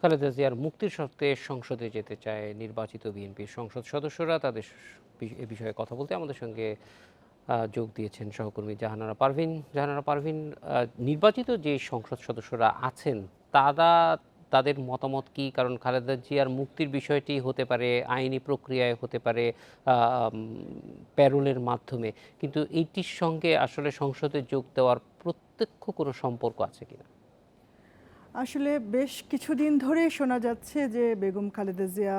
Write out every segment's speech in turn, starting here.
খালেদা জিয়ার মুক্তির সত্ত্বে সংসদে যেতে চায় নির্বাচিত বিএনপির সংসদ সদস্যরা। তাদের এ বিষয়ে কথা বলতে আমাদের সঙ্গে যোগ দিয়েছেন সহকর্মী জাহানারা পারভিন। জাহানারা পারভিন নির্বাচিত যে সংসদ সদস্যরা আছেন, তারা, তাদের মতামত কি? কারণ খালেদা জিয়ার মুক্তির বিষয়টি হতে পারে, আইনি প্রক্রিয়ায় হতে পারে প্যারোলের মাধ্যমে। কিন্তু এইটির সঙ্গে আসলে সংসদে যোগ দেওয়ার প্রত্যক্ষ কোনো সম্পর্ক আছে কিনা? আসলে বেশ কিছুদিন ধরেই শোনা যাচ্ছে যে বেগম খালেদা জিয়া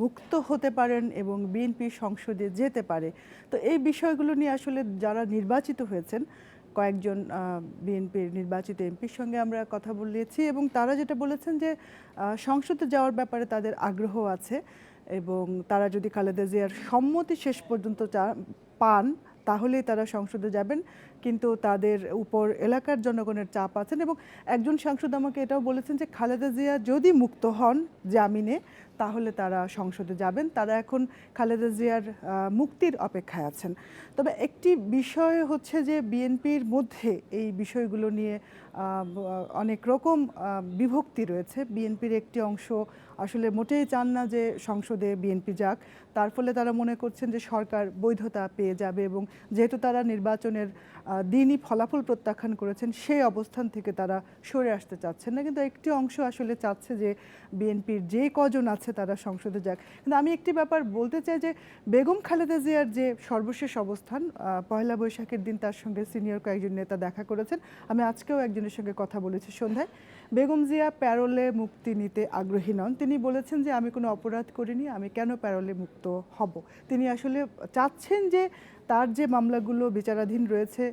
মুক্ত হতে পারেন এবং বিএনপি সংসদে যেতে পারে। তো এই বিষয়গুলো নিয়ে আসলে যারা নির্বাচিত হয়েছেন, কয়েকজন বিএনপির নির্বাচিত এমপির সঙ্গে আমরা কথা বলিয়েছি এবং তারা যেটা বলেছেন যে সংসদে যাওয়ার ব্যাপারে তাদের আগ্রহ আছে এবং তারা যদি খালেদা জিয়ার সম্মতি শেষ পর্যন্ত পান, তাহলেই তারা সংসদে যাবেন। কিন্তু তাদের উপর এলাকার জনগণের চাপ আছেন এবং একজন সাংসদ আমাকে এটাও বলেছেন যে খালেদা জিয়া যদি মুক্ত হন জামিনে, তাহলে তারা সংসদে যাবেন। তারা এখন খালেদা জিয়ার মুক্তির অপেক্ষায় আছেন। তবে একটি বিষয় হচ্ছে যে বিএনপির মধ্যে এই বিষয়গুলো নিয়ে অনেক রকম বিভক্তি রয়েছে। বিএনপির একটি অংশ আসলে মোটেই চান না যে সংসদে বিএনপি যাক। তার ফলে তারা মনে করছেন যে সরকার বৈধতা পেয়ে যাবে এবং যেহেতু তারা নির্বাচনের দিনই ফলাফল প্রত্যাখ্যান করেছেন, সেই অবস্থান থেকে তারা সরে আসতে চাচ্ছেন না। কিন্তু একটি অংশ আসলে চাচ্ছে যে বিএনপির যে কজন আছে তারা সংসদে যাক। কিন্তু আমি একটি ব্যাপার বলতে চাই যে বেগম খালেদা জিয়ার যে সর্বশেষ অবস্থান পয়লা বৈশাখের দিন তার সঙ্গে সিনিয়র কয়েকজন নেতা দেখা করেছেন। আমি আজকেও একজনের সঙ্গে কথা বলেছি সন্ধ্যায়। বেগম জিয়া প্যারোলে মুক্তি নিতে আগ্রহী নন। তিনি বলেছেন যে, আমি কোনো অপরাধ করিনি, আমি কেন প্যারোলে মুক্ত হব? তিনি আসলে চাচ্ছেন যে তার যে মামলাগুলো বিচারাধীন রয়েছে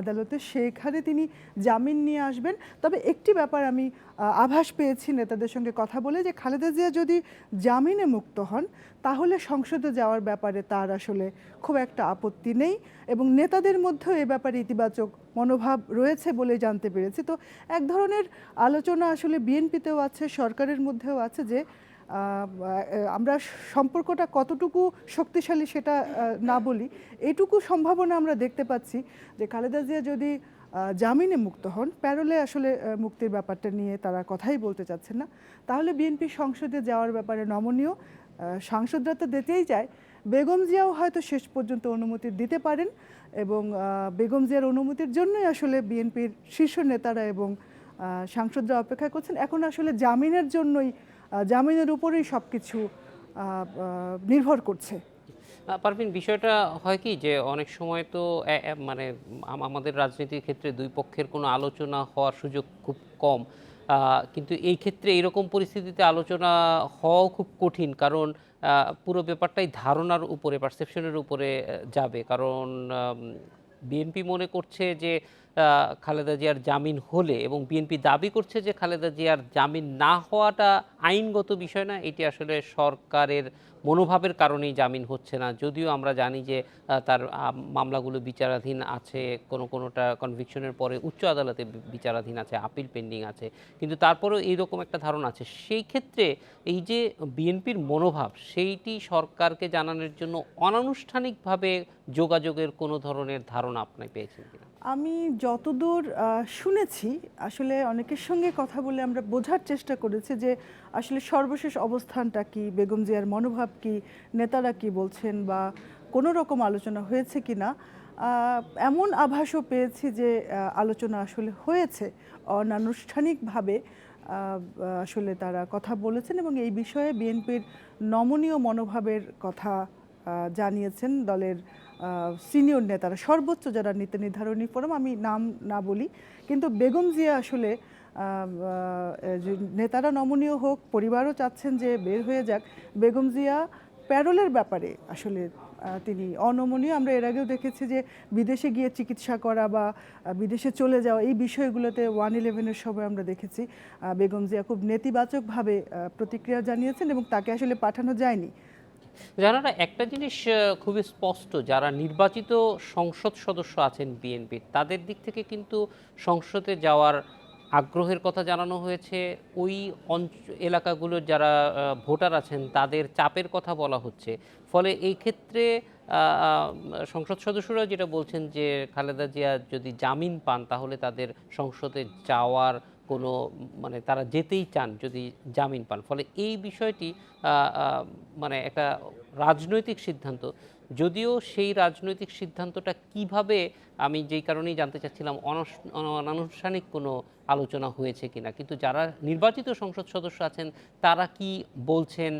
আদালতে, সেখানে তিনি জামিন নিয়ে আসবেন। তবে একটি ব্যাপার আমি আভাস পেয়েছি নেতাদের সঙ্গে কথা বলে যে খালেদা জিয়া যদি জামিনে মুক্ত হন, তাহলে সংসদে যাওয়ার ব্যাপারে তার আসলে খুব একটা আপত্তি নেই এবং নেতাদের মধ্যেও এ ব্যাপারে ইতিবাচক মনোভাব রয়েছে বলে জানতে পেরেছি। তো এক ধরনের আলোচনা আসলে বিএনপিতেও আছে, সরকারের মধ্যেও আছে যে আমরা সম্পর্কটা কতটুকু শক্তিশালী সেটা না বলি, এটুকু সম্ভাবনা আমরা দেখতে পাচ্ছি যে খালেদা জিয়া যদি জামিনে মুক্ত হন, প্যারোলে আসলে মুক্তির ব্যাপারটা নিয়ে তারা কথাই বলতে চাচ্ছেন না, তাহলে বিএনপি সংসদে যাওয়ার ব্যাপারে নমনীয় সাংসদরা তো দিতেই চায়। বেগম জিয়াও হয়তো শেষ পর্যন্ত অনুমতি দিতে পারেন এবং বেগম জিয়ার অনুমতির জন্যই আসলে বিএনপির শীর্ষ নেতারা এবং সাংসদরা অপেক্ষা করছেন। এখন আসলে জামিনের জন্যই জামিনের উপরেই সব কিছু নির্ভর করছে। পারভিন, বিষয়টা হয় কি যে অনেক সময় তো মানে আমাদের রাজনীতির ক্ষেত্রে দুই পক্ষের কোনো আলোচনা হওয়ার সুযোগ খুব কম। কিন্তু এই ক্ষেত্রে এরকম পরিস্থিতিতে আলোচনা হওয়াও খুব কঠিন, কারণ পুরো ব্যাপারটাই ধারণার উপরে পারসেপশনের উপরে যাবে। কারণ বিএনপি মনে করছে যে খালেদা জিয়ার জামিন হলে এবং বিএনপি দাবি করছে যে খালেদা জিয়ার জামিন না হওয়াটা আইনগত বিষয় না, এটি আসলে সরকারের মনোভাবের কারণেই জামিন হচ্ছে না। যদিও আমরা জানি যে তার মামলাগুলো বিচারাধীন আছে, কোনো কোনোটা কনভিকশনের পরে উচ্চ আদালতে বিচারাধীন আছে আপিল পেন্ডিং আছে। কিন্তু তারপরেও এইরকম একটা ধারণা আছে। সেই ক্ষেত্রে এই যে বিএনপির মনোভাব, সেইটি সরকারকে জানানোর জন্য অনানুষ্ঠানিকভাবে যোগাযোগের কোনো ধরনের ধারণা আপনি পেয়েছেন কিনা? আমি যতদূর শুনেছি, আসলে অনেকের সঙ্গে কথা বলে আমরা বোঝার চেষ্টা করেছি যে আসলে সর্বশেষ অবস্থানটা কি? বেগম জিয়ার মনোভাব কি? নেতারা কি বলছেন বা কোনো রকম আলোচনা হয়েছে কি না? এমন আভাসও পেয়েছি যে আলোচনা আসলে হয়েছে অনানুষ্ঠানিকভাবে। আসলে তারা কথা বলেছেন এবং এই বিষয়ে বিএনপির নমনীয় মনোভাবের কথা জানিয়েছেন দলের সিনিয়র নেতারা। সর্বোচ্চ যারা নীতি নির্ধারণী ফোরাম, আমি নাম না বলি, কিন্তু বেগম জিয়া আসলে নেতারা নমনীয় হোক, পরিবারও চাচ্ছেন যে বের হয়ে যাক। বেগম জিয়া প্যারোলের ব্যাপারে আসলে তিনি অনমনীয়। আমরা এর আগেও দেখেছি যে বিদেশে গিয়ে চিকিৎসা করা বা বিদেশে চলে যাওয়া, এই বিষয়গুলোতে ওয়ান ইলেভেনের সময় আমরা দেখেছি বেগম জিয়া খুব নেতিবাচকভাবে প্রতিক্রিয়া জানিয়েছেন এবং তাকে আসলে পাঠানো যায়নি। যারা একটা জিনিস খুবই স্পষ্ট, যারা নির্বাচিত সংসদ সদস্য আছেন বিএনপির তাদের দিক থেকে কিন্তু সংসদে যাওয়ার আগ্রহের কথা জানানো হয়েছে, ওই অঞ্চ, এলাকাগুলোর যারা ভোটার আছেন তাদের চাপের কথা বলা হচ্ছে। ফলে এই ক্ষেত্রে সংসদ সদস্যরা যেটা বলছেন যে, খালেদা জিয়া যদি জামিন পান তাহলে তাদের সংসদে যাওয়ার কোনো মানে তারা যেতেই চান যদি জামিন পান। ফলে এই বিষয়টি মানে একটা রাজনৈতিক সিদ্ধান্ত। যদিও সেই রাজনৈতিক সিদ্ধান্তটা কীভাবে, আমি যেই কারণেই জানতে চাচ্ছিলাম অনানুষ্ঠানিক কোনো আলোচনা হয়েছে কিনা, কিন্তু যারা নির্বাচিত সংসদ সদস্য আছেন, তারা কি বলছেন?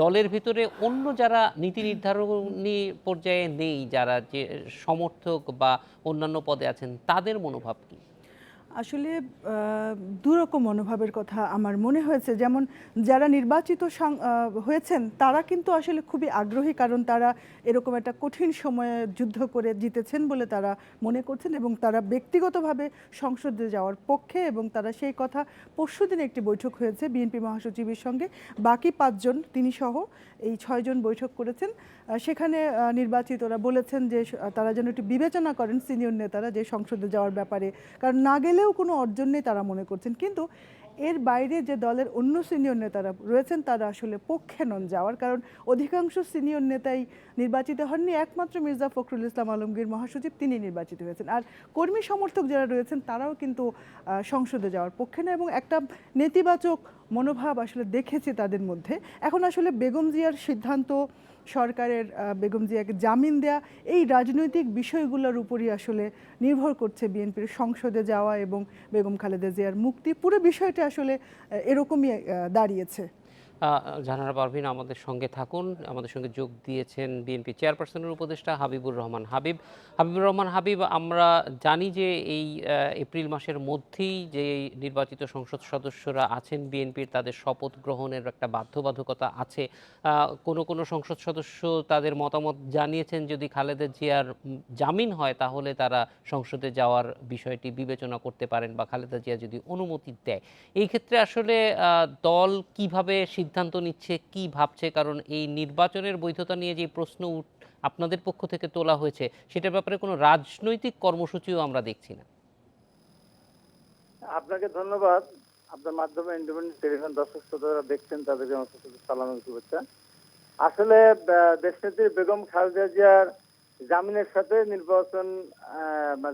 দলের ভিতরে অন্য যারা নীতি নির্ধারণী পর্যায়ে নেই, যারা যে সমর্থক বা অন্যান্য পদে আছেন, তাদের মনোভাব কি? আসলে দুরকম মনোভাবের কথা আমার মনে হয়েছে। যেমন, যারা নির্বাচিত হয়েছেন, তারা কিন্তু আসলে খুবই আগ্রহী, কারণ তারা এরকম একটা কঠিন সময়ে যুদ্ধ করে জিতেছেন বলে তারা মনে করছেন এবং তারা ব্যক্তিগতভাবে সংসদে যাওয়ার পক্ষে এবং তারা সেই কথা পরশুদিন একটি বৈঠক হয়েছে বিএনপি মহাসচিবের সঙ্গে। বাকি পাঁচজন, তিনি সহ এই ছয়জন বৈঠক করেছেন। সেখানে নির্বাচিতরা বলেছেন যে তারা যেন একটু বিবেচনা করেন সিনিয়র নেতারা যে সংসদে যাওয়ার ব্যাপারে। কারণ না গেলেও কোনো অর্জন নেই তারা মনে করছেন। কিন্তু এর বাইরে যে দলের অন্য সিনিয়র নেতারা রয়েছেন, তারা আসলে পক্ষে নন যাওয়ার কারণ অধিকাংশ সিনিয়র নেতাই নির্বাচিত হননি। একমাত্র মির্জা ফখরুল ইসলাম আলমগীর মহাসচিব তিনি নির্বাচিত হয়েছেন। আর কর্মী সমর্থক যারা রয়েছেন, তারাও কিন্তু সংসদে যাওয়ার পক্ষে না এবং একটা নেতিবাচক মনোভাব আসলে দেখেছি তাদের মধ্যে। এখন আসলে বেগম জিয়ার সিদ্ধান্ত সরকারের বেগম জিয়াকে জামিন দেয়া, এই রাজনৈতিক বিষয়গুলোর উপরই আসলে নির্ভর করছে বিএনপির সংসদে যাওয়া এবং বেগম খালেদা জিয়ার মুক্তি। পুরো বিষয়টা আসলে এরকমই দাঁড়িয়েছে। জাহানারা পারভিন, আমাদের সঙ্গে থাকুন। আমাদের সঙ্গে যোগ দিয়েছেন বিএনপি চেয়ারপারসনের উপদেষ্টা হাবিবুর রহমান হাবিব। হাবিবুর রহমান হাবিব, আমরা জানি যে এই এপ্রিল মাসের মধ্যেই যে নির্বাচিত সংসদ সদস্যরা আছেন বিএনপির, তাদের শপথ গ্রহণের একটা বাধ্যবাধকতা আছে। কোনো কোনো সংসদ সদস্য তাদের মতামত জানিয়েছেন, যদি খালেদা জিয়ার জামিন হয়, তাহলে তারা সংসদে যাওয়ার বিষয়টি বিবেচনা করতে পারেন, বা খালেদা জিয়া যদি অনুমতি দেয়। এই ক্ষেত্রে আসলে দল কীভাবে সিদ্ধান্ত নিচ্ছে, কি ভাবছে? কারণ এই নির্বাচনের বৈধতা নিয়ে যে প্রশ্ন আপনাদের পক্ষ থেকে তোলা হয়েছে, সেটার ব্যাপারে কোনো রাজনৈতিক কর্মসূচিও আমরা দেখছি না। আপনাকে ধন্যবাদ। আপনার মাধ্যমে ইন্ডিপেন্ডেন্ট টেলিভিশন দর্শক শ্রোতারা দেখছেন, তাদেরকে আমার সালাম শুভেচ্ছা। আসলে দেশনেত্রী বেগম খালেদা জিয়ার জামিনের সাথে নির্বাচন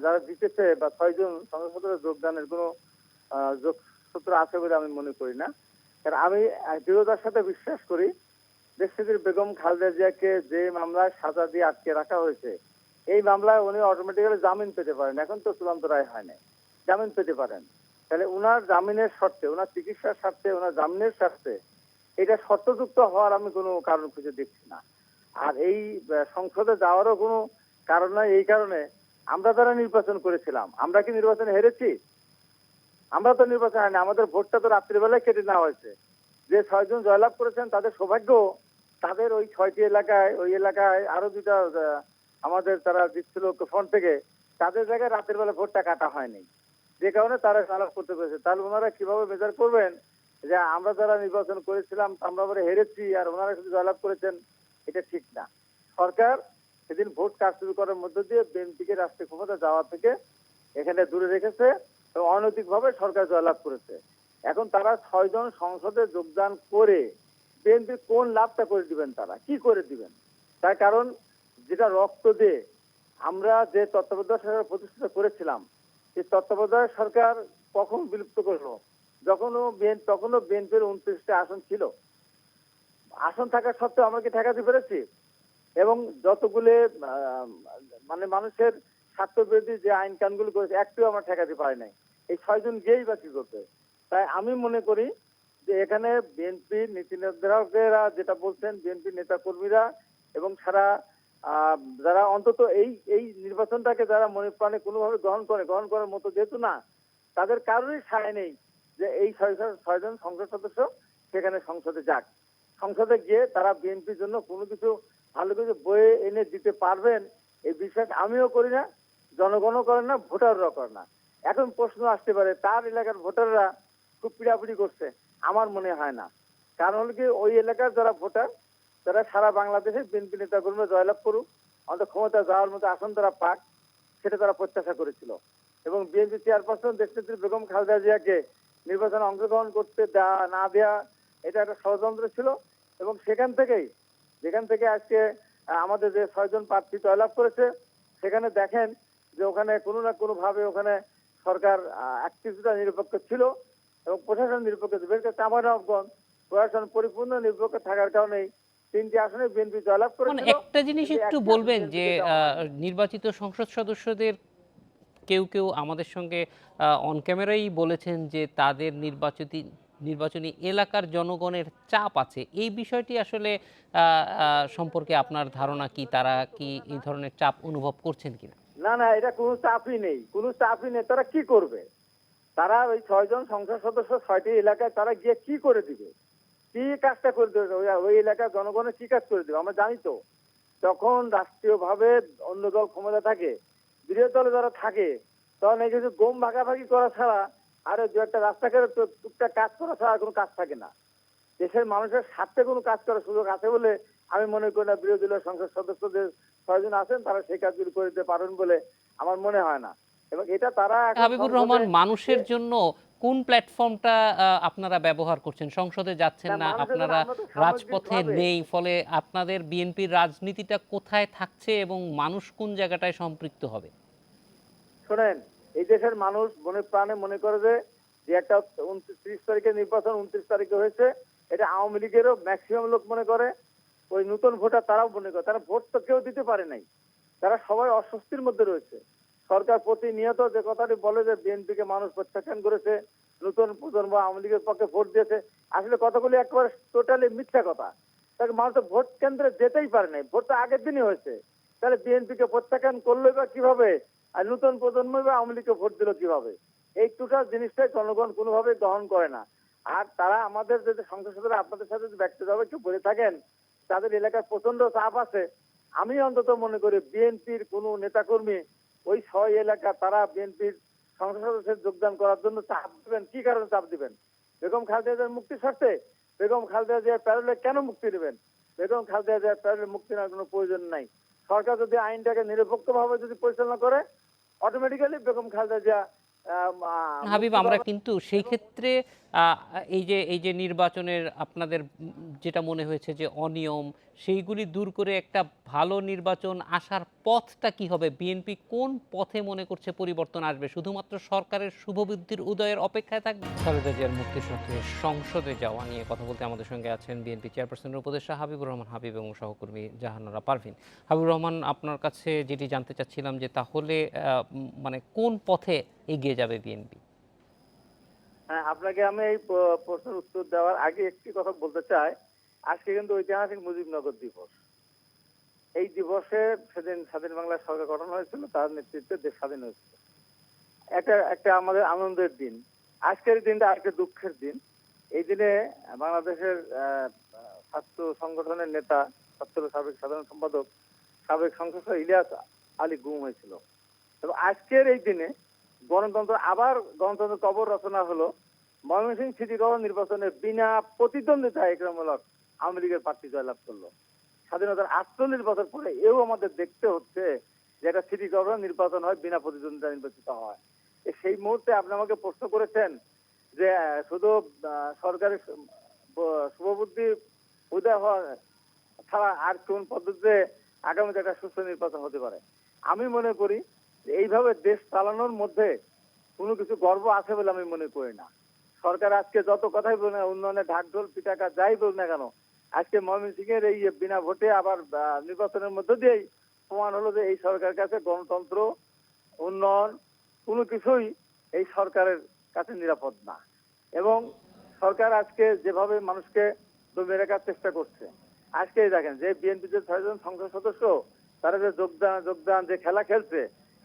যারা জিতেছে বা ছয়জন সংসদের যোগদানের কোনো যোগসূত্র আছে বলে আমি মনে করি না। কারণ আমি দৃঢ়তার সাথে বিশ্বাস করি দেশনেত্রী বেগম খালেদা জিয়াকে যে মামলায় সাজা দিয়ে আটকে রাখা হয়েছে, এই মামলায় উনি অটোমেটিক্যালি জামিন পেতে পারেন। এখন তো চূড়ান্ত রায় হয় জামিন পেতে পারেন। তাহলে উনার জামিনের শর্তে ওনার চিকিৎসার স্বার্থে ওনার জামিনের স্বার্থে এটা শর্তযুক্ত হওয়ার আমি কোনো কারণ খুঁজে দেখছি না। আর এই সংসদে যাওয়ারও কোনো কারণ নাই। এই কারণে আমরা যারা নির্বাচন করেছিলাম। আমরা কি নির্বাচন হেরেছি? আমরা তো নির্বাচন হয়নি আমাদের ভোটটা তো রাত্রিবেলায় কেটে নেওয়া হয়েছে। যে ছয়জন জয়লাভ করেছেন, তাদের সৌভাগ্য, তাদের ওই ছয়টি এলাকায়, ওই এলাকায় আরও দুটা আমাদের তারা দিচ্ছিল ফ্রন্ট থেকে, তাদের জায়গায় রাতের বেলা ভোটটা কাটা হয়নি। যে কারণে তারা জয়লাভ করতে পেরেছে। তাহলে ওনারা কীভাবে মেজার করবেন? যে আমরা যারা নির্বাচন করেছিলাম, আমরা আবার হেরেছি আর ওনারা শুধু জয়লাভ করেছেন, এটা ঠিক না। সরকার সেদিন ভোট কারচুপি করার মধ্য দিয়ে বিএনপিকে রাষ্ট্রীয় ক্ষমতা যাওয়া থেকে এখানে দূরে রেখেছে। অনৈতিকভাবে সরকার জয়লাভ করেছে। এখন তারা ছয়জন সংসদে যোগদান করে বিএনপি কোন লাভটা করে দিবেন তারা? কি করে দিবেন? তার কারণ যেটা রক্ত দিয়ে আমরা যে তত্ত্বাবধায়ক সরকার প্রতিষ্ঠিত করেছিলাম, এই তত্ত্বাবধায়ক সরকার কখন বিলুপ্ত করল যখনও বিএন, তখনও বিএনপির উনত্রিশটা আসন ছিল। আসন থাকা সত্ত্বেও আমরা কি ঠেকাতে পেরেছি? এবং যতগুলো মানে মানুষের স্বার্থ বিরোধী যে আইন কানুনগুলো করেছে, একটিও আমরা ঠেকাতে পারি নাই। এই ছয়জন গিয়েই বা কি করবে? তাই আমি মনে করি যে এখানে বিএনপি নীতি নির্ধারকেরা যেটা বলছেন বিএনপি নেতা কর্মীরা এবং সারা যারা অন্তত এই এই নির্বাচনটাকে যারা মনে প্রাণে কোনোভাবে গ্রহণ করে, গ্রহণ করার মতো যেহেতু না, তাদের কারোরই সায় নেই যে এই ছয়জন সংসদ সদস্য সেখানে সংসদে যাক। সংসদে গিয়ে তারা বিএনপির জন্য কোনো কিছু, ভালো কিছু বয়ে এনে দিতে পারবেন, এই বিশ্বাস আমিও করি না, জনগণও করে না, ভোটাররাও করে না। এখন প্রশ্ন আসতে পারে, তার এলাকার ভোটাররা খুব পিড়াপিড়ি করছে, আমার মনে হয় না। কারণ হল কি, ওই এলাকার যারা ভোটার, তারা সারা বাংলাদেশে বিএনপি নেতা কর্মীরা জয়লাভ করুক, অন্তত ক্ষমতা যাওয়ার মতো আসন তারা পাক, সেটা তারা প্রত্যাশা করেছিল। এবং বিএনপি চেয়ারপারসন দেশনেত্রী বেগম খালেদা জিয়াকে নির্বাচনে অংশগ্রহণ করতে দেওয়া না দেওয়া এটা একটা ষড়যন্ত্র ছিল। এবং সেখান থেকেই, যেখান থেকে আজকে আমাদের যে ছয়জন প্রার্থী জয়লাভ করেছে, সেখানে দেখেন যে ওখানে কোনো না কোনোভাবে ওখানে সরকার কিছুটা নিরপেক্ষ ছিল এবং প্রশাসন নিরপেক্ষ ছিল। বিশেষ করে চাঁপাইনবাবগঞ্জ প্রশাসন পরিপূর্ণ নিরপেক্ষ থাকার কারণেই তিনটি আসনে বিএনপি জয়লাভ মানে করেছিল একটা জিনিস একটু বলবেন যে। নির্বাচিত সংসদ সদস্যদের কেউ কেউ আমাদের সঙ্গে অন ক্যামেরাই বলেছেন যে তাদের নির্বাচিত নির্বাচনী এলাকার জনগণের চাপ আছে। এই বিষয়টি আসলে সম্পর্কে আপনার ধারণা কি? তারা কি এই ধরনের চাপ অনুভব করছেন কিনা? না না, এটা কোনো চাপই নেই। কোনো চাপই নেই। তারা কি করবে? তারা ওই ছয়জন সংসদ সদস্য ছয়টি এলাকায় তারা গিয়ে কি করে দিবে? কি কাজটা করে দেবে? ওই- এলাকার জনগণের কি কাজ করে দেবে? আমরা জানি তো। যখন রাষ্ট্রীয়ভাবে অন্য দল ক্ষমতা থাকে, বিরোধী দলে যারা থাকে, তখন এই কিছু গম ভাগাভাগি করা ছাড়া আর দু একটা রাস্তাঘাটে টুকটাক কাজ করা ছাড়া কোনো কাজ থাকে না। দেশের মানুষের স্বার্থে কোনো কাজ করার সুযোগ আছে বলে আমি মনে করি না বিরোধী দলের সংসদ সদস্যদের ছয়জন আছেন তারা সেই কাজগুলি করে দিতে পারেন বলে আমার মনে হয় না। এবং এটা তারা হাবিবুর রহমান মানুষের জন্য কোন প্ল্যাটফর্মটা আপনারা ব্যবহার করছেন? সংসদে যাচ্ছেন না, আপনারা রাজপথে নেই ফলে আপনাদের বিএনপির রাজনীতিটা কোথায় থাকছে এবং মানুষ কোন জায়গাটায় সম্পৃক্ত হবে? শোনেন এই দেশের মানুষ মনে প্রাণে মনে করে যে যে একটা উনত্রিশ তারিখে নির্বাচন উনত্রিশ তারিখে হয়েছে এটা আওয়ামী লীগেরও ম্যাক্সিমাম লোক মনে করে। ওই নতুন ভোটার তারাও মনে করে, তারা ভোট তো কেউ দিতে পারে নাই। তারা সবাই অস্বস্তির মধ্যে রয়েছে। সরকার প্রতিনিয়ত যে কথাটি বলে যে বিএনপিকে মানুষ প্রত্যাখ্যান করেছে, নতুন প্রজন্ম আওয়ামী লীগের পক্ষে ভোট দিয়েছে, আসলে কথাগুলি একবার টোটালি মিথ্যা কথা। তাকে মানুষ ভোট কেন্দ্রে যেতেই পারে নাই, ভোট তো আগের দিনই হয়েছে। তাহলে বিএনপিকে প্রত্যাখ্যান করল বা কীভাবে? আর নতুন প্রজন্ম বা আওয়ামী লীগকে ভোট দিল কীভাবে? এই টোটাল জিনিসটাই জনগণ কোনোভাবে গ্রহণ করে না। আর তারা আমাদের যদি সংসদ সদস্যরা আপনাদের সাথে ব্যক্তিগতভাবে একটু বলে থাকেন তাদের এলাকায় প্রচণ্ড চাপ আছে। আমি অন্তত মনে করি বিএনপির কোনো নেতাকর্মী ওই ছয় এলাকা তারা বিএনপির সংসদ সদস্যের যোগদান করার জন্য চাপ দিবেন। কি কারণে চাপ দিবেন? বেগম খালেদা জিয়ার মুক্তির স্বার্থে? বেগম খালেদা জিয়ার প্যারোলে কেন মুক্তি দেবেন? বেগম খালেদা জিয়ার প্যারোলে মুক্তি নেওয়ার কোনো প্রয়োজন নাই। সরকার যদি আইনটাকে নিরপেক্ষভাবে যদি পরিচালনা করে অটোমেটিক্যালি বেগম খালেদা জিয়া হাবিব আমরা কিন্তু সেই ক্ষেত্রে এই যে এই যে নির্বাচনের আপনাদের যেটা মনে হয়েছে যে অনিয়ম, সেইগুলি দূর করে একটা ভালো নির্বাচন আসার পথটা কি হবে? বিএনপি কোন পথে মনে করছে পরিবর্তন আসবে? শুধুমাত্র সরকারের শুভবৃদ্ধির উদয়ের অপেক্ষায় থাকবে? খালেদা জিয়ার মুক্তির সাথে সংসদে যাওয়া নিয়ে কথা বলতে আমাদের সঙ্গে আছেন বিএনপি চেয়ারপারসনের উপদেষ্টা হাবিবুর রহমান হাবিব এবং সহকর্মী জাহানারা পারভিন। হাবিবুর রহমান, আপনার কাছে যেটি জানতে চাচ্ছিলাম যে তাহলে মানে কোন পথে এগিয়ে যাবে বিএনপি? হ্যাঁ আপনাকে আমি এই প্রশ্নের উত্তর দেওয়ার আগে একটি কথা বলতে চাই। আজকে কিন্তু ঐতিহাসিক মুজিবনগর দিবস। এই দিবসে সেদিন স্বাধীন বাংলার সরকার গঠন হয়েছিল, তার নেতৃত্বে দেশ স্বাধীন হয়েছিল। একটা একটা আমাদের আনন্দের দিন। আজকের দিনটা আজকে দুঃখের দিন। এই দিনে বাংলাদেশের ছাত্র সংগঠনের নেতা, ছাত্র সাবেক সাধারণ সম্পাদক, সাবেক সংসদ ইলিয়াস আলী গুম হয়েছিল। এবং আজকের এই দিনে গণতন্ত্র আবার গণতন্ত্র কবর রচনা হলো। ময়মনসিংহ সিটি কর্পোরেশন নির্বাচনে বিনা প্রতিদ্বন্দ্বিতায় একরামূলক আওয়ামী লীগের প্রার্থী জয়লাভ করল। স্বাধীনতার আটচল্লিশ বছর পরে এও আমাদের দেখতে হচ্ছে যে একটা সিটি কর্পোরেশন নির্বাচন হয়, বিনা প্রতিদ্বন্দ্বিতা নির্বাচিত হয়। সেই মুহূর্তে আপনি আমাকে প্রশ্ন করেছেন যে শুধু সরকারের শুভবুদ্ধি উদয় হওয়া ছাড়া আর কোন পদ্ধতিতে আগামীতে একটা সুস্থ নির্বাচন হতে পারে? আমি মনে করি এইভাবে দেশ চালানোর মধ্যে কোনো কিছু গর্ব আছে বলে আমি মনে করি না। সরকার আজকে যত কথাই বলে না উন্নয়নের ঢাকঢোল পিটাকা যাই বলুক না কেন, আজকে ময়মনসিংহের এই বিনা ভোটে আবার নির্বাচনের মধ্য দিয়েই প্রমাণ হলো যে এই সরকারের কাছে গণতন্ত্র, উন্নয়ন কোনো কিছুই এই সরকারের কাছে নিরাপদ না। এবং সরকার আজকে যেভাবে মানুষকে দমিয়ে রাখার চেষ্টা করছে, আজকে দেখেন যে বিএনপি যে ছয়জন সংসদ সদস্য, তারা যে যোগদান যোগদান, যে খেলা খেলছে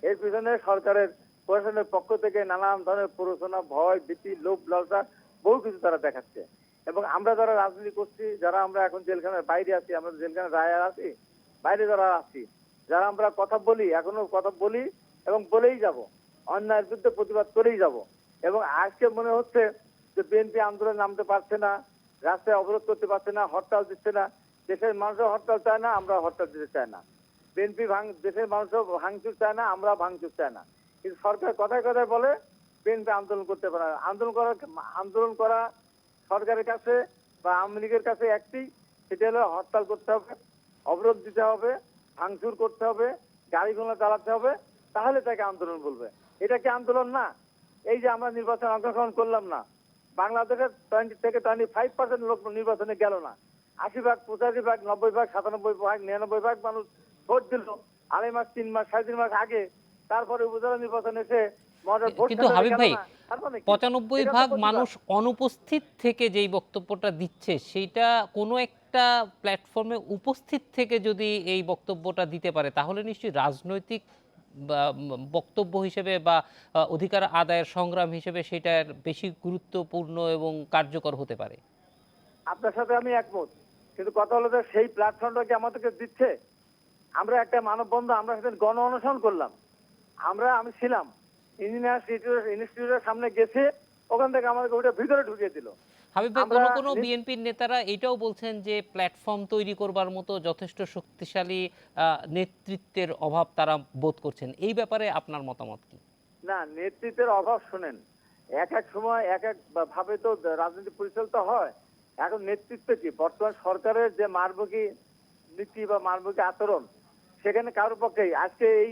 এর পিছনে সরকারের প্রশাসনের পক্ষ থেকে নানান ধরনের প্ররোচনা, ভয়, ভীতি, লোভ, লালসা বহু কিছু তারা দেখাচ্ছে। এবং আমরা যারা রাজনীতি করছি, যারা আমরা এখন জেলখানার বাইরে আছি, আমরা জেলখানার রায় আছি, বাইরে যারা আছি, যারা আমরা কথা বলি, এখনও কথা বলি এবং বলেই যাব, অন্যায়ের বিরুদ্ধে প্রতিবাদ করেই যাব। এবং আজকে মনে হচ্ছে যে বিএনপি আন্দোলন নামতে পারছে না, রাস্তায় অবরোধ করতে পারছে না, হরতাল দিচ্ছে না, দেশের মানুষও হরতাল চায় না আমরা হরতাল দিতে চাই না। বিএনপি ভাঙ, দেশের মানুষও ভাঙচুর চায় না আমরা ভাঙচুর চাই না। কিন্তু সরকার কথায় কথায় বলে বিএনপি আন্দোলন করতে পারে না। আন্দোলন করা আন্দোলন করা সরকারের কাছে বা আওয়ামী লীগের কাছে একটি, সেটা হলো হরতাল করতে হবে, অবরোধ দিতে হবে, ভাঙচুর করতে হবে, গাড়ি ঘোড়া চালাতে হবে, তাহলে তাকে আন্দোলন বলবে। এটা কি আন্দোলন না? এই যে আমরা নির্বাচনে অংশগ্রহণ করলাম না, বাংলাদেশের টোয়েন্টি থেকে টোয়েন্টি ফাইভ পার্সেন্ট লোক নির্বাচনে গেল না। আশি ভাগ, পঁচাশি ভাগ, নব্বই ভাগ, সাতানব্বই ভাগ, নিরানব্বই ভাগ মানুষ ভোট দিল। আড়াই মাস তিন মাস সাড়ে তিন মাস আগে তারপরে উপজেলা নির্বাচন এসে কিন্তু হাবিব ভাই? পঁচানব্বই ভাগ মানুষ অনুপস্থিত থেকে যেই বক্তব্যটা দিচ্ছে সেইটা কোনো একটা প্ল্যাটফর্মে উপস্থিত থেকে যদি এই বক্তব্যটা দিতে পারে তাহলে নিশ্চয়ই রাজনৈতিক বক্তব্য হিসেবে বা অধিকার আদায়ের সংগ্রাম হিসেবে সেটার বেশি গুরুত্বপূর্ণ এবং কার্যকর হতে পারে। আপনার সাথে আমি একমত। কিন্তু কথা হলো যে সেই প্ল্যাটফর্মটা কি আমাদেরকে দিচ্ছে? আমরা একটা মানববন্ধন আমরা সেদিন গণ অনশন করলাম। আমরা আমি ছিলাম। ইঞ্জিনিয়ার ইনস্টিটিউটের সামনে গেছে ওখান থেকে আমাদেরকে ওটা ভিতরে ঢুকিয়ে দিল। হাবিব ভাই কোনো কোনো বিএনপির নেতারা এটাও বলছেন যে প্ল্যাটফর্ম তৈরি করবার মতো যথেষ্ট শক্তিশালী নেতৃত্বের অভাব তারা বোধ করছেন। এই ব্যাপারে আপনার মতামত কি? না নেতৃত্বের অভাব শোনেন। এক এক সময় এক এক ভাবে তো রাজনীতি পরিচালিত হয়। এখন নেতৃত্ব কি? বর্তমান সরকারের যে মারবকি নীতি বা মারবকি আচরণ সেখানে কারোর পক্ষেই আজকে এই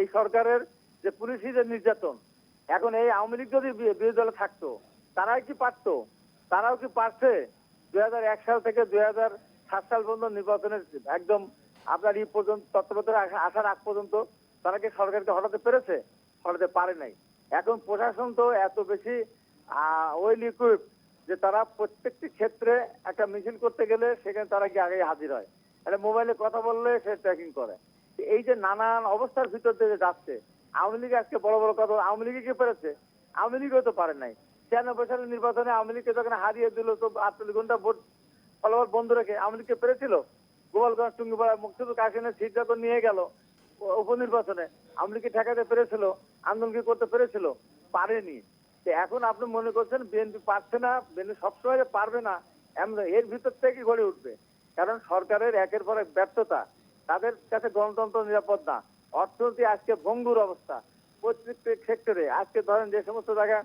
এই সরকারের যে পুলিশি যে নির্যাতন, এখন এই আওয়ামী লীগ যদি বিরোধী দলে থাকতো, তারাই কি পারতো? তারাও কি পারছে? দু হাজার এক সাল থেকে দুই সাল পর্যন্ত নির্বাচনের একদম আপনার এই পর্যন্ত তত্ত্বাবধানে আসার আগ পর্যন্ত তারা কি সরকারকে হটাতে পেরেছে? হটাতে পারে নাই। এখন প্রশাসন তো এত বেশি ওয়েল ইকুইপ যে তারা প্রত্যেকটি ক্ষেত্রে একটা মিছিল করতে গেলে সেখানে তারা কি আগে হাজির হয়? একটা মোবাইলে কথা বললে সে ট্র্যাকিং করে। এই যে নানান অবস্থার ভিতর দিয়ে যাচ্ছে, আওয়ামী লীগ আজকে বড় বড় কথা আওয়ামী লীগে কি পেরেছে? আওয়ামী লীগও তো পারে নাই। ছিয়ানব্বই সালের নির্বাচনে আওয়ামী লীগকে যখন হারিয়ে দিল, তো আটচল্লিশ ঘণ্টা ভোট ফলাফল বন্ধ রেখে আওয়ামী লীগকে পেরেছিল? গোপালগঞ্জ, টুঙ্গিপাড়া, মুক্তিযুদ্ধ কাশিনের সিট যখন নিয়ে গেল উপনির্বাচনে আওয়ামী লীগকে ঠেকাতে পেরেছিল আন্দোলন কি করতে পেরেছিল? পারেনি। তো এখন আপনি মনে করছেন, বিএনপি পারছে না, বিএনপি সবসময় পারবে না এর ভিতর থেকে গড়ে উঠবে? কারণ সরকারের একের পর এক ব্যর্থতা, তাদের কাছে গণতন্ত্র নিরাপদ না। অর্থনীতি আজকে ভঙ্গুর অবস্থা। প্রত্যেকটি সেক্টরে আজকে ধরেন যে সমস্ত জায়গা,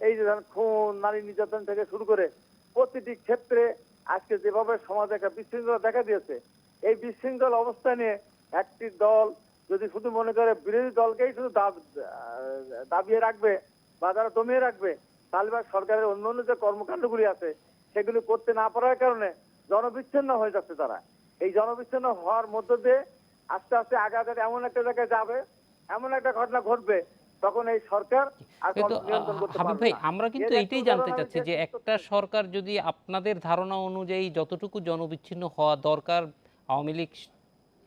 এই যে ধরেন খুন, নারী নির্যাতন থেকে শুরু করে প্রতিটি ক্ষেত্রে আজকে যেভাবে সমাজে একটা বিশৃঙ্খলা দেখা দিয়েছে, এই বিশৃঙ্খল অবস্থা নিয়ে একটি দল যদি শুধু মনে করে বিরোধী দলকেই শুধু দাব- দাবিয়ে রাখবে বা তারা দমিয়ে রাখবে, তাহলে সরকারের অন্য অন্য যে কর্মকাণ্ডগুলি আছে, সেগুলি করতে না পারার কারণে জনবিচ্ছিন্ন হয়ে যাচ্ছে তারা। এই জনবিচ্ছিন্ন হওয়ার মধ্য দিয়ে আস্তে আস্তে আগে আগে এমন একটা জায়গায় যাবে এমন একটা ঘটনা ঘটবে তখন এই সরকার আর কিন্তু কন্ট্রোল নিয়ন্ত্রণ করতে পারবে ভাই আমরা কিন্তু এর জানতে চাচ্ছি যে একটা সরকার যদি আপনাদের ধারণা অনুযায়ী যতটুকু জনবিচ্ছিন্ন হওয়া দরকার আওয়ামী লীগ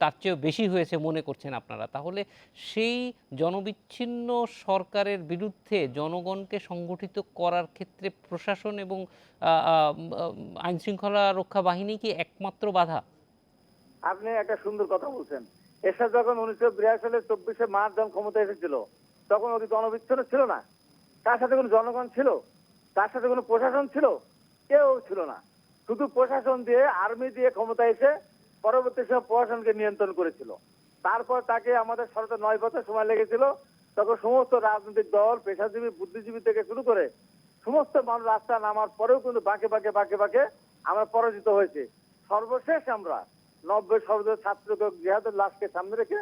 তার চেয়েও বেশি হয়েছে মনে করছেন আপনারা। তাহলে সেই জনবিচ্ছিন্ন সরকারের বিরুদ্ধে জনগণকে সংগঠিত করার ক্ষেত্রে প্রশাসন এবং আইন শৃঙ্খলা রক্ষা বাহিনী কি একমাত্র বাধা? আপনি একটা সুন্দর কথা বলছেন। এরশাদ যখন উনিশশো বিরাশি সালে চব্বিশে মার্চ যখন ক্ষমতা এসেছিল, তখন ওই জনবিচ্ছিন্ন ছিল না। তার সাথে কোনো জনগণ ছিল? তার সাথে কোনো প্রশাসন ছিল? কেউ ছিল না। শুধু প্রশাসন দিয়ে, আর্মি দিয়ে ক্ষমতা এসে পরবর্তী সময় প্রশাসনকে নিয়ন্ত্রণ করেছিল। তারপর তাকে আমাদের সরকার নয় বছর সময় লেগেছিল। তখন সমস্ত রাজনৈতিক দল, পেশাজীবী, বুদ্ধিজীবী থেকে শুরু করে সমস্ত মানুষ রাস্তা নামার পরেও কিন্তু বাঁকে বাঁকে বাঁকে বাঁকে আমরা পরাজিত হয়েছে। সর্বশেষ আমরা নব্বই সর্বদলীয় ছাত্র জিহাদের লাশকে সামনে রেখে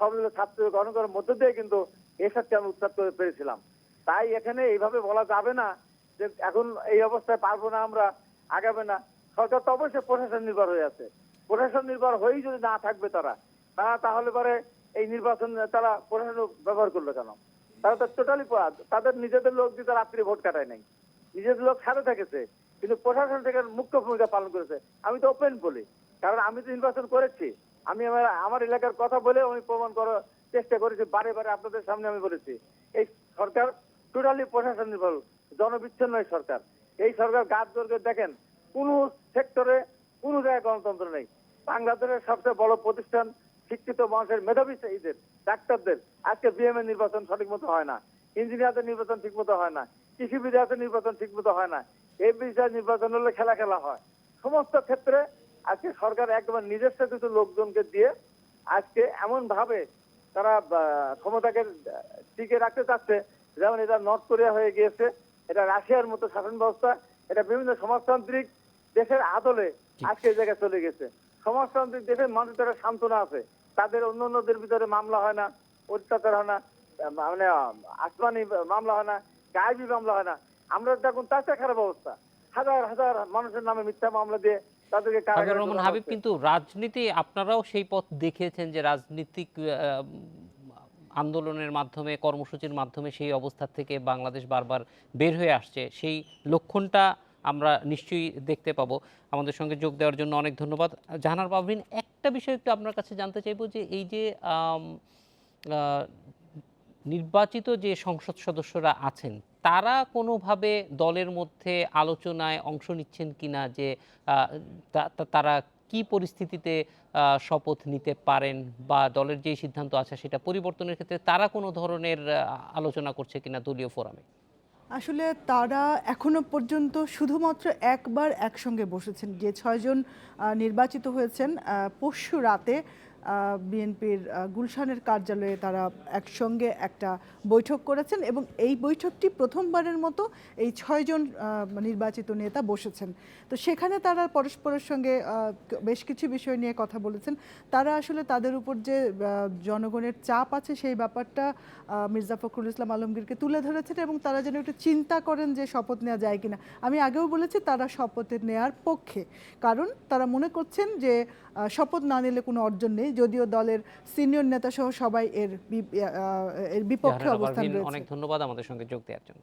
সর্বদলীয় ছাত্র করার মধ্য দিয়ে কিন্তু এসবকে আমরা উৎখাত করে পেরেছিলাম। তাই এখানে এইভাবে বলা যাবে না যে এখন এই অবস্থায় পারব না আমরা, আগাবে না। সরকার তো অবশ্যই প্রশাসন নির্ভর হয়ে আছে। প্রশাসন নির্ভর হয়েই যদি না থাকবে তারা তারা তাহলে পরে এই নির্বাচন তারা প্রশাসন ব্যবহার করল কেন? তারা তো টোটালি তাদের নিজেদের লোক দিয়ে তারা রাত্রি ভোট কাটায় নাই। নিজেদের লোক সাথে থেকেছে, কিন্তু প্রশাসন থেকে মুখ্য ভূমিকা পালন করেছে। আমি তো ওপেন বলি, কারণ আমি তো নির্বাচন করেছি। আমি আমার আমার এলাকার কথা বলে আমি প্রমাণ করার চেষ্টা করেছি, বারে বারে আপনাদের সামনে আমি বলেছি। এই সরকার টোটালি প্রশাসন নির্ভর, জনবিচ্ছিন্ন সরকার। এই সরকার গাছ দেখেন, কোন সেক্টরে কোন জায়গায় গণতন্ত্র নেই। বাংলাদেশের সবচেয়ে বড় প্রতিষ্ঠান শিক্ষিত মানুষের মেধাবী এদের ডাক্তারদের। আজকে বিএমএ নির্বাচন সঠিক মতো হয় না। ইঞ্জিনিয়ারদের নির্বাচন ঠিক মতো হয় না। কৃষিবিদের নির্বাচন ঠিক মতো হয় না। এই বিষয়ে নির্বাচন হলে খেলা খেলা হয়। সমস্ত ক্ষেত্রে আজকে সরকার একবার নিজস্ব কিছু লোকজনকে দিয়ে আজকে এমন ভাবে তারা ক্ষমতাকে টিকে রাখতে চাচ্ছে, যেমন এটা নর্থ কোরিয়া হয়ে গিয়েছে, এটা রাশিয়ার মতো শাসন ব্যবস্থা এটা বিভিন্ন সমাজতান্ত্রিক দেশের আদলে আজকে জায়গায় চলে গেছে। সমাজতান্ত্রিক দেশের মানুষের একটা সান্ত্বনা আছে তাদের অন্য অন্যদের ভিতরে মামলা হয় না অত্যাচার হয় না মানে আসমানি মামলা হয় না গায়েবী মামলা হয় না। আমরা দেখুন তার চেয়ে খারাপ অবস্থা। হাজার হাজার মানুষের নামে মিথ্যা মামলা দিয়ে তাদেরকে হাবিবুর রহমান হাবিব কিন্তু রাজনীতি আপনারাও সেই পথ দেখিয়েছেন যে রাজনীতিক আন্দোলনের মাধ্যমে কর্মসূচির মাধ্যমে সেই অবস্থা থেকে বাংলাদেশ বারবার বের হয়ে আসছে। সেই লক্ষণটা আমরা নিশ্চয়ই দেখতে পাবো। আমাদের সঙ্গে যোগ দেওয়ার জন্য অনেক ধন্যবাদ। জাহানার পারভিন একটা বিষয় একটু আপনার কাছে জানতে চাইব যে এই যে নির্বাচিত যে সংসদ সদস্যরা আছেন, তারা কোনোভাবে দলের মধ্যে আলোচনায় অংশ নিচ্ছেন কিনা যে তারা কি পরিস্থিতিতে শপথ নিতে পারেন বা দলের যে সিদ্ধান্ত আছে সেটা পরিবর্তনের ক্ষেত্রে তারা কোনো ধরনের আলোচনা করছে কিনা দলীয় ফোরামে? আসলে তারা এখনও পর্যন্ত শুধুমাত্র একবার একসঙ্গে বসেছেন। যে ছয়জন নির্বাচিত হয়েছেন পরশু রাতে বিএনপির গুলশানের কার্যালয়ে তারা একসঙ্গে একটা বৈঠক করেছেন এবং এই বৈঠকটি প্রথমবারের মতো এই ছয়জন নির্বাচিত নেতা বসেছেন। তো সেখানে তারা পরস্পরের সঙ্গে বেশ কিছু বিষয় নিয়ে কথা বলেছেন। তারা আসলে তাদের উপর যে জনগণের চাপ আছে সেই ব্যাপারটা মির্জা ফখরুল ইসলাম আলমগীরকে তুলে ধরেছেন এবং তারা যেন একটু চিন্তা করেন যে শপথ নেওয়া যায় কিনা। আমি আগেও বলেছি তারা শপথে নেয়ার পক্ষে। কারণ তারা মনে করছেন যে শপথ না নিলে কোনো অর্জন নেই যদিও দলের সিনিয়র নেতা সহ সবাই এর এর বিপক্ষে অবস্থান রয়েছে। অনেক ধন্যবাদ আমাদের সঙ্গে যোগ দেওয়ার জন্য।